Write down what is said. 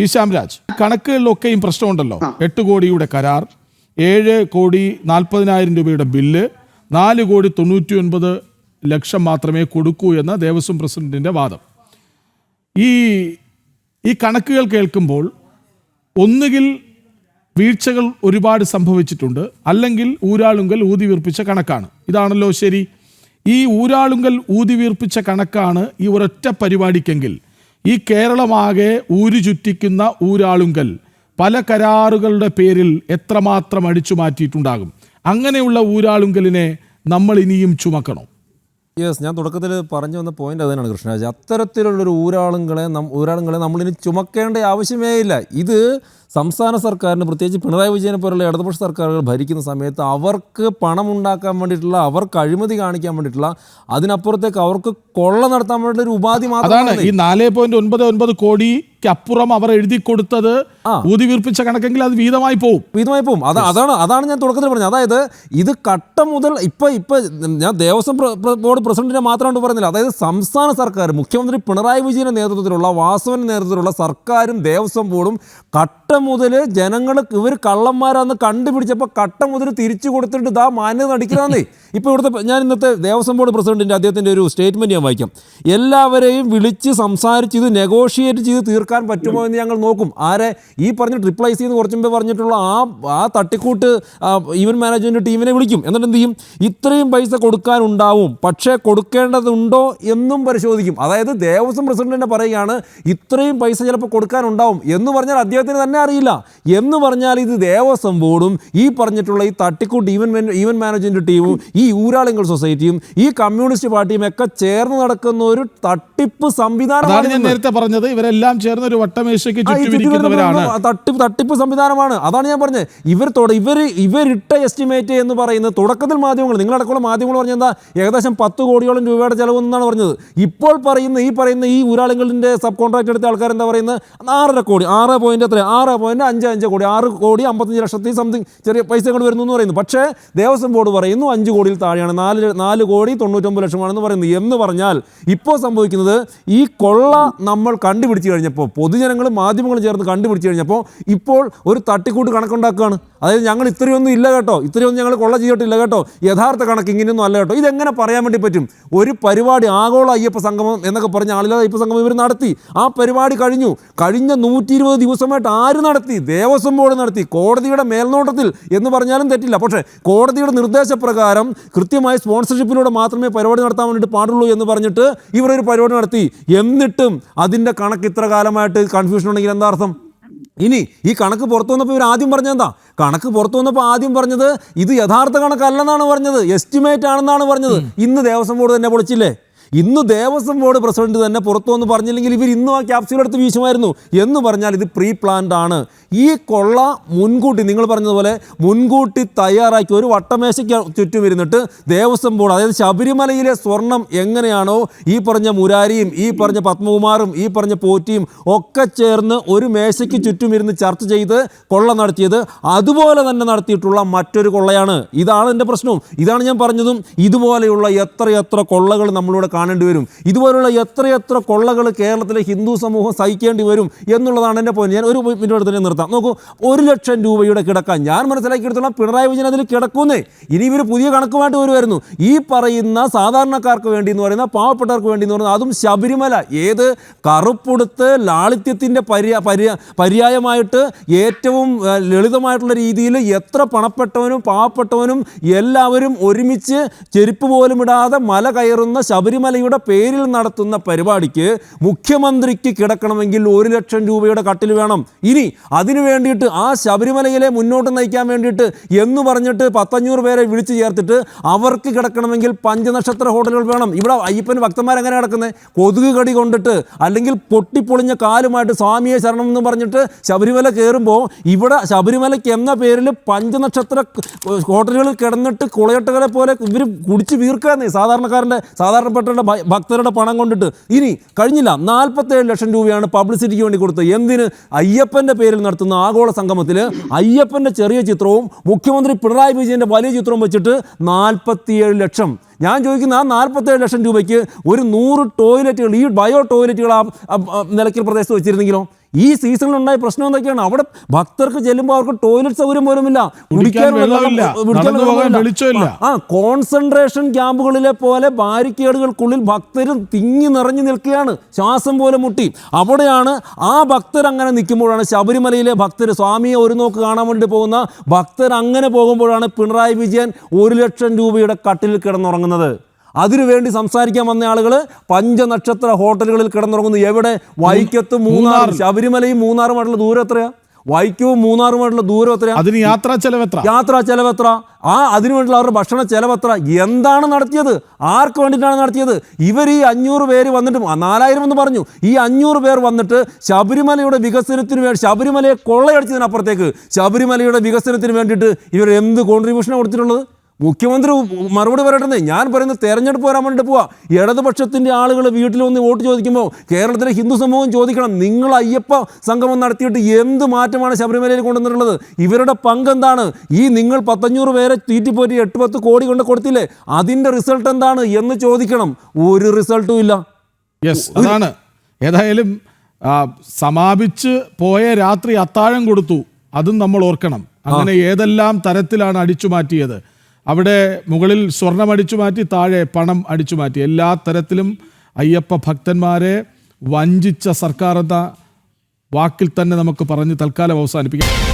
P Shyamraj കണക്കുകളിലൊക്കെയും പ്രശ്നമുണ്ടല്ലോ. എട്ട് കോടിയുടെ കരാർ ഏഴ് കോടി നാൽപ്പതിനായിരം രൂപയുടെ ബില്ല് നാല് കോടി തൊണ്ണൂറ്റി ഒൻപത് ലക്ഷം മാത്രമേ കൊടുക്കൂ എന്ന ദേവസ്വം പ്രസിഡന്റിന്റെ വാദം. ഈ ഈ കണക്കുകൾ കേൾക്കുമ്പോൾ ഒന്നുകിൽ വീഴ്ചകൾ ഒരുപാട് സംഭവിച്ചിട്ടുണ്ട് അല്ലെങ്കിൽ ഊരാളുങ്കൽ ഊതി വീർപ്പിച്ച കണക്കാണ്. ഇതാണല്ലോ ശരി. ഈ ഊരാളുങ്കൽ ഊതി വീർപ്പിച്ച കണക്കാണ് ഈ ഒരൊറ്റ പരിപാടിക്കെങ്കിൽ ഈ കേരളമാകെ ഊരു ചുറ്റിക്കുന്ന ഊരാളുങ്കൽ പല കരാറുകളുടെ പേരിൽ എത്രമാത്രം അടിച്ചു മാറ്റിയിട്ടുണ്ടാകും? അങ്ങനെയുള്ള ഊരാളുങ്കലിനെ നമ്മൾ ഇനിയും ചുമക്കണം. യെസ് ഞാൻ തുടക്കത്തിൽ പറഞ്ഞു വന്ന പോയിന്റ് അത് തന്നെയാണ് കൃഷ്ണരാജ്. അത്തരത്തിലുള്ളൊരു ഊരാളുകളെ നം ഊരാളുകളെ നമ്മളിനി ചുമക്കേണ്ട ആവശ്യമേ ഇല്ല. ഇത് സംസ്ഥാന സർക്കാരിന് പ്രത്യേകിച്ച് പിണറായി വിജയനെ പോലുള്ള ഇടതുപക്ഷ സർക്കാരുകൾ ഭരിക്കുന്ന സമയത്ത് അവർക്ക് പണം ഉണ്ടാക്കാൻ വേണ്ടിയിട്ടുള്ള അവർക്ക് അഴിമതി കാണിക്കാൻ വേണ്ടിയിട്ടുള്ള അതിനപ്പുറത്തേക്ക് അവർക്ക് കൊള്ള നടത്താൻ വേണ്ടിയിട്ടുള്ള ഒരു ഉപാധി അതാണ് മാത്രമാണ് ഈ നാല് കോടി അപ്പുറം അവർ എഴുതി കൊടുത്തത് ഊതിവീർപ്പിച്ച ഊതി വീർപ്പിച്ച കണക്കെങ്കിൽ അത് വീതമായി പോവും. വീതമായി പോകും അതാ അതാണ് അതാണ് ഞാൻ തുടക്കത്തിൽ പറഞ്ഞത്. അതായത് ഇത് കട്ട മുതൽ ഇപ്പൊ ഇപ്പൊ ഞാൻ ദേവസ്വം ബോർഡ് പ്രസിഡന്റിനെ മാത്രമാണ് പറഞ്ഞില്ല അതായത് സംസ്ഥാന സർക്കാർ മുഖ്യമന്ത്രി പിണറായി വിജയന്റെ നേതൃത്വത്തിലുള്ള വാസവന്റെ നേതൃത്വത്തിലുള്ള സർക്കാരും ദേവസ്വം ബോർഡും കട്ട മുതൽ ജനങ്ങൾ ഇവർ കള്ളന്മാരാന്ന് കണ്ടുപിടിച്ചപ്പോൾ കട്ട മുതൽ തിരിച്ചു കൊടുത്തിട്ട് ഇതാ മാന്യത നടിക്കണമെന്നേ ഇപ്പൊ ഇവിടുത്തെ ഞാൻ ഇന്നത്തെ ദേവസ്വം ബോർഡ് പ്രസിഡന്റിന്റെ അദ്ദേഹത്തിന്റെ ഒരു സ്റ്റേറ്റ്മെന്റ് ഞാൻ വായിക്കാം. എല്ലാവരെയും വിളിച്ച് സംസാരിച്ച് ഇത് നെഗോഷിയേറ്റ് ചെയ്ത് തീർക്കാൻ പറ്റുമോ എന്ന് ഞങ്ങൾ നോക്കും. ആരെ ഈ പറഞ്ഞ റിപ്ലൈസി എന്ന് കുറച്ച് മുമ്പേ പറഞ്ഞിട്ടുള്ള ആ ആ തട്ടിക്കൂട്ട് ഇവന്റ് മാനേജ്മെന്റ് ടീമിനെ വിളിക്കും. എന്നിട്ട് എന്ത് ചെയ്യും? ഇത്രയും പൈസ കൊടുക്കാനുണ്ടാവും. പക്ഷേ കൊടുക്കേണ്ടതുണ്ടോ എന്നും പരിശോധിക്കും. അതായത് ദേവസ്വം പ്രസിഡന്റ് തന്നെ പറയുകയാണ് ഇത്രയും പൈസ ചിലപ്പോൾ കൊടുക്കാനുണ്ടാവും എന്ന് പറഞ്ഞാൽ അദ്ദേഹത്തിന് തന്നെ അറിയില്ല. എന്ന് പറഞ്ഞാൽ ഇത് ദേവസ്വം ബോർഡും ഈ പറഞ്ഞിട്ടുള്ള ഈ തട്ടിക്കൂട്ട് ഈവൻ ഈവൻ മാനേജ്മെന്റ് ടീമും ഈ ഊരാളിങ്കൽ സൊസൈറ്റിയും ഈ കമ്മ്യൂണിസ്റ്റ് പാർട്ടിയും ഒക്കെ ചേർന്ന് നടക്കുന്ന ഒരു തട്ടിപ്പ് സംവിധാനമാണ് ഞാൻ നേരത്തെ പറഞ്ഞത്. ഇവരെല്ലാം ചേർന്ന് ഒരു വട്ടമേശയ്ക്ക് ചുറ്റുമിരിക്കുന്നവരാണ് തട്ടിപ്പ് തട്ടിപ്പ് സംവിധാനമാണ്. അതാണ് ഞാൻ പറഞ്ഞത്. ഇവർ ഇവർ ഇവരിട്ട എസ്റ്റിമേറ്റ് എന്ന് പറയുന്നത് തുടക്കത്തിൽ മാധ്യമങ്ങൾ നിങ്ങളടക്കമുള്ള മാധ്യമങ്ങൾ പറഞ്ഞ എന്താ? ഏകദേശം പത്ത് കോടിയോളം രൂപയുടെ ചെലവെന്നാണ് പറഞ്ഞത്. ഇപ്പോൾ പറയുന്ന ഈ പറയുന്ന ഈ ഊരാളുകളിന്റെ സബ് കോൺട്രാക്ട് എടുത്ത ആൾക്കാർ എന്താ പറയുന്നത്? ആറര കോടി ആറ് പോയിന്റ് എത്ര ആറ് പോയിന്റ് അഞ്ച് അഞ്ച് കോടി ആറ് കോടി അമ്പത്തഞ്ച് ലക്ഷത്തി സംതിങ് ചെറിയ പൈസ കൊണ്ട് വരുന്നു എന്ന് പറയുന്നു. പക്ഷേ ദേവസ്വം ബോർഡ് പറയുന്നു അഞ്ച് കോടിയിൽ താഴെയാണ്. നാല് നാല് കോടി തൊണ്ണൂറ്റൊമ്പത് ലക്ഷമാണെന്ന് പറയുന്നത് എന്ന് പറഞ്ഞാൽ ഇപ്പോൾ സംഭവിക്കുന്നത് ഈ കൊള്ള നമ്മൾ കണ്ടുപിടിച്ച് കഴിഞ്ഞപ്പോൾ പൊതുജനങ്ങളും മാധ്യമങ്ങളും ചേർന്ന് കണ്ടുപിടിച്ച് കഴിഞ്ഞപ്പോൾ ഇപ്പോൾ ഒരു തട്ടിക്കൂട്ട് കണക്കുണ്ടാക്കുകയാണ്. അതായത് ഞങ്ങൾ ഇത്രയൊന്നും ഇല്ല കേട്ടോ. ഇത്രയൊന്നും ഞങ്ങൾ കൊള്ള ചെയ്തിട്ടില്ല കേട്ടോ. യഥാർത്ഥ കണക്ക് ഇങ്ങനെയൊന്നും അല്ല കേട്ടോ. ഇതെങ്ങനെ പറയാൻ വേണ്ടി പറ്റും? ഒരു പരിപാടി ആഗോള അയ്യപ്പ സംഗമം എന്നൊക്കെ പറഞ്ഞ ആളില്ലാതെ അയ്യപ്പ സംഗമം ഇവർ നടത്തി. ആ പരിപാടി കഴിഞ്ഞു. കഴിഞ്ഞ നൂറ്റി ഇരുപത് ദിവസമായിട്ട് ആര് നടത്തി? ദേവസ്വം ബോർഡ് നടത്തി. കോടതിയുടെ മേൽനോട്ടത്തിൽ എന്ന് പറഞ്ഞാലും തെറ്റില്ല. പക്ഷേ കോടതിയുടെ നിർദ്ദേശപ്രകാരം കൃത്യമായ സ്പോൺസർഷിപ്പിലൂടെ മാത്രമേ പരിപാടി നടത്താൻ വേണ്ടിയിട്ട് പാടുള്ളൂ എന്ന് പറഞ്ഞിട്ട് ഇവർ ഒരു പരിപാടി നടത്തി. എന്നിട്ടും അതിന്റെ കണക്ക് ഇത്ര കാലമായിട്ട് കൺഫ്യൂഷൻ ഉണ്ടെങ്കിൽ എന്താ അർത്ഥം? ഇനി ഈ കണക്ക് പുറത്തു വന്നപ്പോൾ ഇവർ ആദ്യം പറഞ്ഞെന്താ കണക്ക് പുറത്തു വന്നപ്പോൾ ആദ്യം പറഞ്ഞത് ഇത് യഥാർത്ഥ കണക്കല്ലെന്നാണ് പറഞ്ഞത് എസ്റ്റിമേറ്റ് ആണെന്നാണ് പറഞ്ഞത്. ഇന്ന് ദേവസ്വം ബോർഡ് തന്നെ പൊളിച്ചില്ലേ? ഇന്ന് ദേവസ്വം ബോർഡ് പ്രസിഡന്റ് തന്നെ പുറത്തു വന്ന് പറഞ്ഞില്ലെങ്കിൽ ഇവർ ഇന്നും ആ ക്യാപ്സ്യൂൾ എടുത്ത് വീശുമായിരുന്നു എന്ന് പറഞ്ഞാൽ ഇത് പ്രീ പ്ലാൻഡ് ആണ്. ഈ കൊള്ള മുൻകൂട്ടി നിങ്ങൾ പറഞ്ഞതുപോലെ മുൻകൂട്ടി തയ്യാറാക്കി ഒരു വട്ടമേശയ്ക്ക് ചുറ്റും ഇരുന്നിട്ട് ദേവസ്വം ബോർഡ് അതായത് ശബരിമലയിലെ സ്വർണം എങ്ങനെയാണോ ഈ പറഞ്ഞ മുരാരിയും ഈ പറഞ്ഞ പത്മകുമാറും ഈ പറഞ്ഞ പോറ്റിയും ഒക്കെ ചേർന്ന് ഒരു മേശയ്ക്ക് ചുറ്റും ഇരുന്ന് ചർച്ച ചെയ്ത് കൊള്ള നടത്തിയത് അതുപോലെ തന്നെ നടത്തിയിട്ടുള്ള മറ്റൊരു കൊള്ളയാണ്. ഇതാണ് എന്റെ പ്രശ്നവും ഇതാണ് ഞാൻ പറഞ്ഞതും ഇതുപോലെയുള്ള എത്രയെത്ര കൊള്ളകൾ നമ്മളിവിടെ കാണേണ്ടി വരും. ഇതുപോലുള്ള എത്രയെത്ര കൊള്ളകൾ കേരളത്തിലെ ഹിന്ദു സമൂഹം സഹിക്കേണ്ടി വരും എന്നുള്ളതാണ് എന്റെ പോയിന്റ് ഞാൻ ഒരു മിനിറ്റ് തന്നെ നിർത്താം. നോക്കൂ ഒരു ലക്ഷം രൂപയുടെ കിടക്കാൻ ഞാൻ മനസ്സിലാക്കിയെടുത്തോളം പിണറായി വിജയൻ അതിൽ കിടക്കുന്നേ. ഇനി ഇവർ പുതിയ കണക്കുമായിട്ട് വരുമായിരുന്നു. ഈ പറയുന്ന സാധാരണക്കാർക്ക് വേണ്ടി എന്ന് പറയുന്ന പാവപ്പെട്ടവർക്ക് വേണ്ടി എന്ന് പറയുന്നത് അതും ശബരിമല. ഏത് കറുപ്പെടുത്ത് ലാളിത്യത്തിന്റെ പര്യ പര്യ പര്യായമായിട്ട് ഏറ്റവും ലളിതമായിട്ടുള്ള രീതിയിൽ എത്ര പണപ്പെട്ടവനും പാവപ്പെട്ടവനും എല്ലാവരും ഒരുമിച്ച് ചെരുപ്പ് പോലും ഇടാതെ മല കയറുന്ന ശബരിമലയുടെ പേരിൽ നടത്തുന്ന പരിപാടിക്ക് മുഖ്യമന്ത്രിക്ക് കിടക്കണമെങ്കിൽ ഒരു ലക്ഷം രൂപയുടെ കട്ടിൽ വേണം. ഇനി അതിനു വേണ്ടിയിട്ട് ആ ശബരിമലയിലെ മുന്നോട്ട് നയിക്കാൻ വേണ്ടിയിട്ട് എന്ന് പറഞ്ഞിട്ട് പത്തഞ്ഞൂറ് പേരെ വിളിച്ചു ചേർത്തിട്ട് അവർക്ക് കിടക്കണമെങ്കിൽ പഞ്ചനക്ഷത്ര ഹോട്ടലുകൾ വേണം. ഇവിടെ അയ്യപ്പന് ഭക്തന്മാർ എങ്ങനെ കിടക്കുന്നത്? കൊതുക് കടി കൊണ്ടിട്ട് അല്ലെങ്കിൽ പൊട്ടിപ്പൊളിഞ്ഞ കാലുമായിട്ട് സ്വാമിയെ ശരണം എന്ന് പറഞ്ഞിട്ട് ശബരിമല കയറുമ്പോൾ ഇവിടെ ശബരിമലയ്ക്ക് എന്ന പേരിൽ പഞ്ചനക്ഷത്ര ഹോട്ടലുകളിൽ കിടന്നിട്ട് കുളയട്ടകളെ പോലെ ഇവർ കുടിച്ച് വീർക്കാന്നേ സാധാരണക്കാരന്റെ സാധാരണപ്പെട്ടവരുടെ ഭ- ഭക്തരുടെ പണം കൊണ്ടിട്ട് ഇനി കഴിഞ്ഞില്ല. നാൽപ്പത്തേഴ് ലക്ഷം രൂപയാണ് പബ്ലിസിറ്റിക്ക് വേണ്ടി കൊടുത്തത്. എന്തിന്? അയ്യപ്പന്റെ പേരിൽ നടത്തുന്ന ആഗോള സംഗമത്തിൽ അയ്യപ്പന്റെ ചെറിയ ചിത്രവും മുഖ്യമന്ത്രി പിണറായി വിജയന്റെ വലിയ ചിത്രവും വെച്ചിട്ട് നാൽപ്പത്തിയേഴ് ലക്ഷം. ഞാൻ ചോദിക്കുന്ന ആ നാൽപ്പത്തേഴ് ലക്ഷം രൂപയ്ക്ക് ഒരു നൂറ് ടോയ്ലറ്റുകൾ ഈ ബയോ ടോയ്ലറ്റുകൾ ആ നിലയ്ക്കൽ പ്രദേശത്ത് വെച്ചിരുന്നെങ്കിലോ? ഈ സീസണിൽ ഉണ്ടായ പ്രശ്നം എന്തൊക്കെയാണ്? അവിടെ ഭക്തർക്ക് ചെല്ലുമ്പോൾ അവർക്ക് ടോയ്ലറ്റ് സൗകര്യം പോലുമില്ല. കുടിക്കാൻ. ആ കോൺസെൻട്രേഷൻ ക്യാമ്പുകളിലെ പോലെ ബാരിക്കേഡുകൾക്കുള്ളിൽ ഭക്തരും തിങ്ങി നിറഞ്ഞു നിൽക്കുകയാണ്. ശ്വാസം പോലെ മുട്ടി. അവിടെയാണ് ആ ഭക്തർ അങ്ങനെ നിൽക്കുമ്പോഴാണ് ശബരിമലയിലെ ഭക്തർ സ്വാമിയെ ഒരു നോക്ക് കാണാൻ വേണ്ടി പോകുന്ന ഭക്തർ അങ്ങനെ പോകുമ്പോഴാണ് പിണറായി വിജയൻ ഒരു ലക്ഷം രൂപയുടെ കട്ടിൽ കിടന്നുറങ്ങുന്നത്. അതിനുവേണ്ടി സംസാരിക്കാൻ വന്ന ആളുകൾ പഞ്ചനക്ഷത്ര ഹോട്ടലുകളിൽ കിടന്നുറങ്ങുന്നു. എവിടെ? വൈക്കത്ത് മൂന്നാർ ശബരിമലയും മൂന്നാറുമായിട്ടുള്ള ദൂരം എത്രയാ? വൈക്കവും മൂന്നാറുമായിട്ടുള്ള ദൂരം എത്രയാ? അതിന് യാത്രാ ചെലവെത്ര? യാത്രാ ചെലവെത്ര? ആ അതിനുവേണ്ടിയുള്ള അവരുടെ ഭക്ഷണ ചെലവെത്ര? എന്താണ് നടത്തിയത്? ആർക്ക് വേണ്ടിയിട്ടാണ് നടത്തിയത്? ഇവർ ഈ അഞ്ഞൂറ് പേര് വന്നിട്ട് നാലായിരം എന്ന് പറഞ്ഞു. ഈ അഞ്ഞൂറ് പേർ വന്നിട്ട് ശബരിമലയുടെ വികസനത്തിന് വേണ്ടി ശബരിമലയെ കൊള്ളയടിച്ചതിനപ്പുറത്തേക്ക് ശബരിമലയുടെ വികസനത്തിന് വേണ്ടിയിട്ട് ഇവർ എന്ത് കോൺട്രിബ്യൂഷനാണ് കൊടുത്തിട്ടുള്ളത്? മുഖ്യമന്ത്രി മറുപടി പറയട്ടെ ഞാൻ പറയുന്നത് തെരഞ്ഞെടുപ്പ് വരാൻ വേണ്ടിയിട്ട് പോവാ. ഇടതുപക്ഷത്തിന്റെ ആളുകൾ വീട്ടിൽ വന്ന് വോട്ട് ചോദിക്കുമ്പോൾ കേരളത്തിലെ ഹിന്ദു സമൂഹം ചോദിക്കണം നിങ്ങൾ അയ്യപ്പ സംഗമം നടത്തിയിട്ട് എന്ത് മാറ്റമാണ് ശബരിമലയിൽ കൊണ്ടുവന്നിട്ടുള്ളത്? ഇവരുടെ പങ്ക് എന്താണ്? ഈ നിങ്ങൾ പത്തഞ്ഞൂറ് പേരെ തീറ്റിപ്പോറ്റി എട്ട് പത്ത് കോടി കൊണ്ട് കൊടുത്തില്ലേ? അതിന്റെ റിസൾട്ട് എന്താണ്? എന്ന് ചോദിക്കണം. ഒരു റിസൾട്ടും ഇല്ല. യെസ് അതാണ്. ഏതായാലും സമാപിച്ച് പോയ രാത്രി അത്താഴം കൊടുത്തു. അതും നമ്മൾ ഓർക്കണം. അങ്ങനെ ഏതെല്ലാം തരത്തിലാണ് അടിച്ചു മാറ്റിയത്? അവിടെ മുകളിൽ സ്വർണം അടിച്ചു മാറ്റി താഴെ പണം അടിച്ചു മാറ്റി. എല്ലാ തരത്തിലും അയ്യപ്പ ഭക്തന്മാരെ വഞ്ചിച്ച സർക്കാർ എന്ന വാക്കിൽ തന്നെ നമുക്ക് പറഞ്ഞ് തൽക്കാലം അവസാനിപ്പിക്കാം.